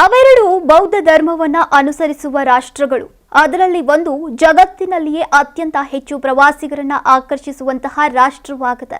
ಅವೆರಡು ಬೌದ್ಧ ಧರ್ಮವನ್ನ ಅನುಸರಿಸುವ ರಾಷ್ಟ್ರಗಳು. ಅದರಲ್ಲಿ ಒಂದು ಜಗತ್ತಿನಲ್ಲಿಯೇ ಅತ್ಯಂತ ಹೆಚ್ಚು ಪ್ರವಾಸಿಗರನ್ನ ಆಕರ್ಷಿಸುವಂತಹ ರಾಷ್ಟ್ರವಾಗಿದೆ.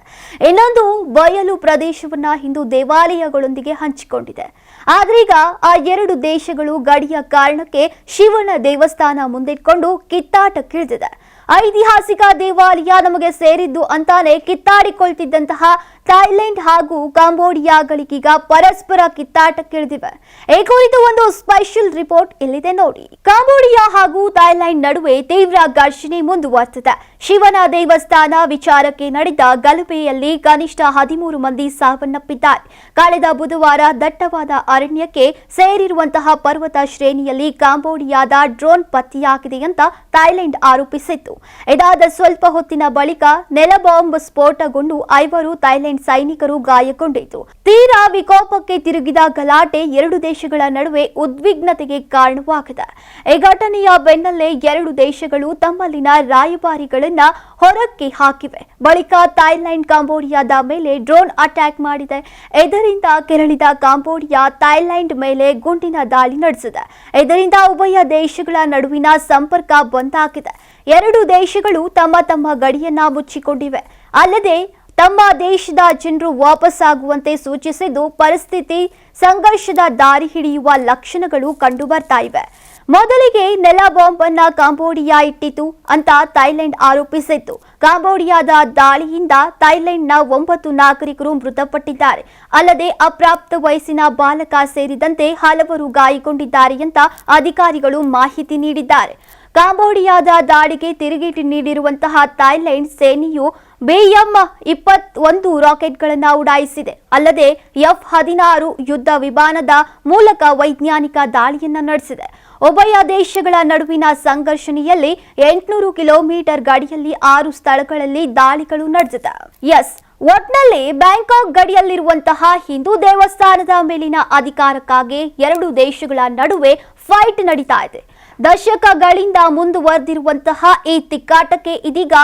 ಇನ್ನೊಂದು ಬಯಲು ಪ್ರದೇಶವನ್ನ ಹಿಂದೂ ದೇವಾಲಯಗಳೊಂದಿಗೆ ಹಂಚಿಕೊಂಡಿದೆ. ಆದ್ರೀಗ ಆ ಎರಡು ದೇಶಗಳು ಗಡಿಯ ಕಾರಣಕ್ಕೆ ಶಿವನ ದೇವಸ್ಥಾನ ಮುಂದಿಟ್ಕೊಂಡು ಕಿತ್ತಾಟಕ್ಕಿಳಿದಿದೆ. ಐತಿಹಾಸಿಕ ದೇವಾಲಯ ನಮಗೆ ಸೇರಿದ್ದು ಅಂತಾನೆ ಕಿತ್ತಾಡಿಕೊಳ್ತಿದ್ದಂತಹ ಥೈಲ್ಯಾಂಡ್ ಹಾಗೂ ಕಾಂಬೋಡಿಯಾಗಳಿಗೀಗ ಪರಸ್ಪರ ಕಿತ್ತಾಟಕ್ಕಿಳಿದಿವೆ. ಈ ಕುರಿತು ಒಂದು ಸ್ಪೆಷಲ್ ರಿಪೋರ್ಟ್ ಇಲ್ಲಿದೆ ನೋಡಿ. ಕಾಂಬೋಡಿಯಾ ಹಾಗೂ ಥೈಲ್ಯಾಂಡ್ ನಡುವೆ ತೀವ್ರ ಘರ್ಷಣೆ ಮುಂದುವರೆದಿದೆ. ಶಿವನ ದೇವಸ್ಥಾನ ವಿಚಾರಕ್ಕೆ ನಡೆದ ಗಲಭೆಯಲ್ಲಿ ಕನಿಷ್ಠ ಹದಿಮೂರು ಮಂದಿ ಸಾವನ್ನಪ್ಪಿದ್ದಾರೆ. ಕಳೆದ ಬುಧವಾರ ದಟ್ಟವಾದ ಅರಣ್ಯಕ್ಕೆ ಸೇರಿರುವಂತಹ ಪರ್ವತ ಶ್ರೇಣಿಯಲ್ಲಿ ಕಾಂಬೋಡಿಯಾದ ಡ್ರೋನ್ ಪತ್ತೆಯಾಗಿದೆ ಅಂತ ಥೈಲ್ಯಾಂಡ್ ಆರೋಪಿಸಿತ್ತು. ಇದಾದ ಸ್ವಲ್ಪ ಹೊತ್ತಿನ ಬಳಿಕ ನೆಲಬಾಂಬ್ ಸ್ಫೋಟಗೊಂಡು ಐವರು ಥೈಲ್ಯಾಂಡ್ ಸೈನಿಕರು ಗಾಯಗೊಂಡಿತು. ತೀರಾ ವಿಕೋಪಕ್ಕೆ ತಿರುಗಿದ ಗಲಾಟೆ ಎರಡು ದೇಶಗಳ ನಡುವೆ ಉದ್ವಿಗ್ನತೆಗೆ ಕಾರಣವಾಗಿದೆ. ಈ ಘಟನೆಯ ಬೆನ್ನಲ್ಲೇ ಎರಡು ದೇಶಗಳು ತಮ್ಮಲ್ಲಿನ ರಾಯಭಾರಿಗಳನ್ನ ಹೊರಕ್ಕೆ ಹಾಕಿವೆ. ಬಳಿಕ ಥಾಯ್ಲೆಂಡ್, ಕಾಂಬೋಡಿಯಾದ ಮೇಲೆ ಡ್ರೋನ್ ಅಟ್ಯಾಕ್ ಮಾಡಿದೆ. ಇದರಿಂದ ಕೆರಳಿದ ಕಾಂಬೋಡಿಯಾ ಥೈಲ್ಯಾಂಡ್ ಮೇಲೆ ಗುಂಡಿನ ದಾಳಿ ನಡೆಸಿದೆ. ಇದರಿಂದ ಉಭಯ ದೇಶಗಳ ನಡುವಿನ ಸಂಪರ್ಕ ಬಂದಾಗಿದೆ ಎರಡು ದೇಶಗಳು ತಮ್ಮ ತಮ್ಮ ಗಡಿಯನ್ನ ಮುಚ್ಚಿಕೊಂಡಿವೆ. ಅಲ್ಲದೆ ತಮ್ಮ ದೇಶದ ಜನರು ವಾಪಸ್ಸಾಗುವಂತೆ ಸೂಚಿಸಿದ್ದು ಪರಿಸ್ಥಿತಿ ಸಂಘರ್ಷದ ದಾರಿ ಹಿಡಿಯುವ ಲಕ್ಷಣಗಳು ಕಂಡುಬರ್ತಾ ಇವೆ. ಮೊದಲಿಗೆ ನೆಲ ಬಾಂಬ್ ಅನ್ನ ಕಾಂಬೋಡಿಯಾ ಇಟ್ಟಿತು ಅಂತ ಥೈಲ್ಯಾಂಡ್ ಆರೋಪಿಸಿತ್ತು. ಕಾಂಬೋಡಿಯಾದ ದಾಳಿಯಿಂದ ಥೈಲ್ಯಾಂಡ್ನ ಒಂಬತ್ತು ನಾಗರಿಕರು ಮೃತಪಟ್ಟಿದ್ದಾರೆ. ಅಲ್ಲದೆ ಅಪ್ರಾಪ್ತ ವಯಸ್ಸಿನ ಬಾಲಕ ಸೇರಿದಂತೆ ಹಲವರು ಗಾಯಗೊಂಡಿದ್ದಾರೆ ಅಂತ ಅಧಿಕಾರಿಗಳು ಮಾಹಿತಿ ನೀಡಿದ್ದಾರೆ. ಕಾಂಬೋಡಿಯಾದ ದಾಳಿಗೆ ತಿರುಗೇಟು ನೀಡಿರುವಂತಹ ಥೈಲ್ಯಾಂಡ್ ಸೇನೆಯು ಬಿಎಂ ಇಪ್ಪತ್ತೊಂದು ರಾಕೆಟ್ಗಳನ್ನು ಉಡಾಯಿಸಿದೆ. ಅಲ್ಲದೆ ಎಫ್ ಹದಿನಾರು ಯುದ್ಧ ವಿಮಾನದ ಮೂಲಕ ವೈಜ್ಞಾನಿಕ ದಾಳಿಯನ್ನು ನಡೆಸಿದೆ. ಉಭಯ ದೇಶಗಳ ನಡುವಿನ ಸಂಘರ್ಷಣೆಯಲ್ಲಿ ಎಂಟುನೂರು ಕಿಲೋಮೀಟರ್ ಗಡಿಯಲ್ಲಿ ಆರು ಸ್ಥಳಗಳಲ್ಲಿ ದಾಳಿಗಳು ನಡೆದಿದೆ. ಎಸ್, ಒಟ್ನಲ್ಲಿ ಬ್ಯಾಂಕಾಕ್ ಗಡಿಯಲ್ಲಿರುವಂತಹ ಹಿಂದೂ ದೇವಸ್ಥಾನದ ಮೇಲಿನ ಅಧಿಕಾರಕ್ಕಾಗಿ ಎರಡು ದೇಶಗಳ ನಡುವೆ ಫೈಟ್ ನಡೀತಾ ಇದೆ. ದಶಕಗಳಿಂದ ಮುಂದುವರೆದಿರುವಂತಹ ಈ ತಿಕ್ಕಾಟಕ್ಕೆ ಇದೀಗ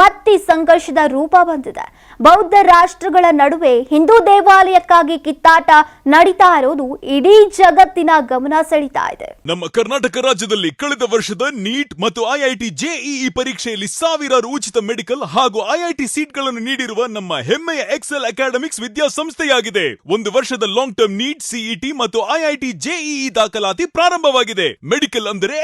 ಮತ್ತೆ ಸಂಘರ್ಷದ ರೂಪ ಬಂದಿದೆ. ಬೌದ್ಧ ರಾಷ್ಟ್ರಗಳ ನಡುವೆ ಹಿಂದೂ ದೇವಾಲಯಕ್ಕಾಗಿ ಕಿತ್ತಾಟ ನಡೀತಾ ಇರೋದು ಇಡೀ ಜಗತ್ತಿನ ಗಮನ ಸೆಳೀತಾ ಇದೆ. ನಮ್ಮ ಕರ್ನಾಟಕ ರಾಜ್ಯದಲ್ಲಿ ಕಳೆದ ವರ್ಷದ ನೀಟ್ ಮತ್ತು ಐಐಟಿ ಜೆಇಇ ಪರೀಕ್ಷೆಯಲ್ಲಿ ಸಾವಿರಾರು ಉಚಿತ ಮೆಡಿಕಲ್ ಹಾಗೂ ಐಐಟಿ ಸೀಟ್ಗಳನ್ನು ನೀಡಿರುವ ನಮ್ಮ ಹೆಮ್ಮೆಯ ಎಕ್ಸೆಲ್ ಅಕಾಡೆಮಿಕ್ಸ್ ವಿದ್ಯಾಸಂಸ್ಥೆಯಾಗಿದೆ. ಒಂದು ವರ್ಷದ ಲಾಂಗ್ ಟರ್ಮ್ ನೀಟ್ ಸಿಇಟಿ ಮತ್ತು ಐಐಟಿ ಜೆಇಇ ದಾಖಲಾತಿ ಪ್ರಾರಂಭವಾಗಿದೆ. ಮೆಡಿಕಲ್ ಅಂದರೆ